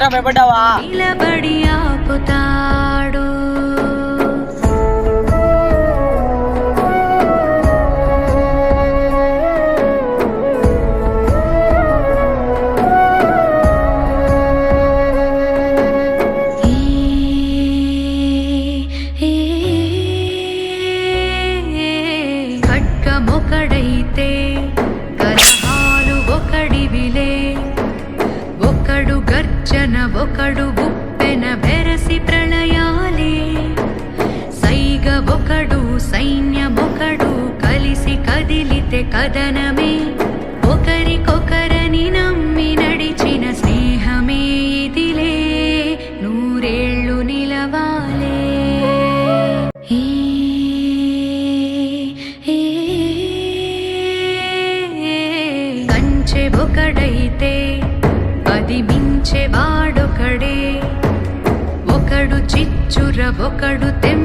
ఏరా భయపడ్డావా నిలబడి ఆపుతాడు ఖడ్గమొకడైతే గర్జన ఒకడు ఉప్పెన బెరసి ప్రళయాలే. సైగ ఒకడు సైన్యమొకడు కలిసి కదిలితే కదనమే ఒకరికొకరని నమ్మి నడిచిన స్నేహమే ఇదిలే. నూరేళ్ళు నిలవాలే. కంచె ఒకడైతే పది వాడొకడే. ఒకడు చిచ్చుర ఒకడు తెం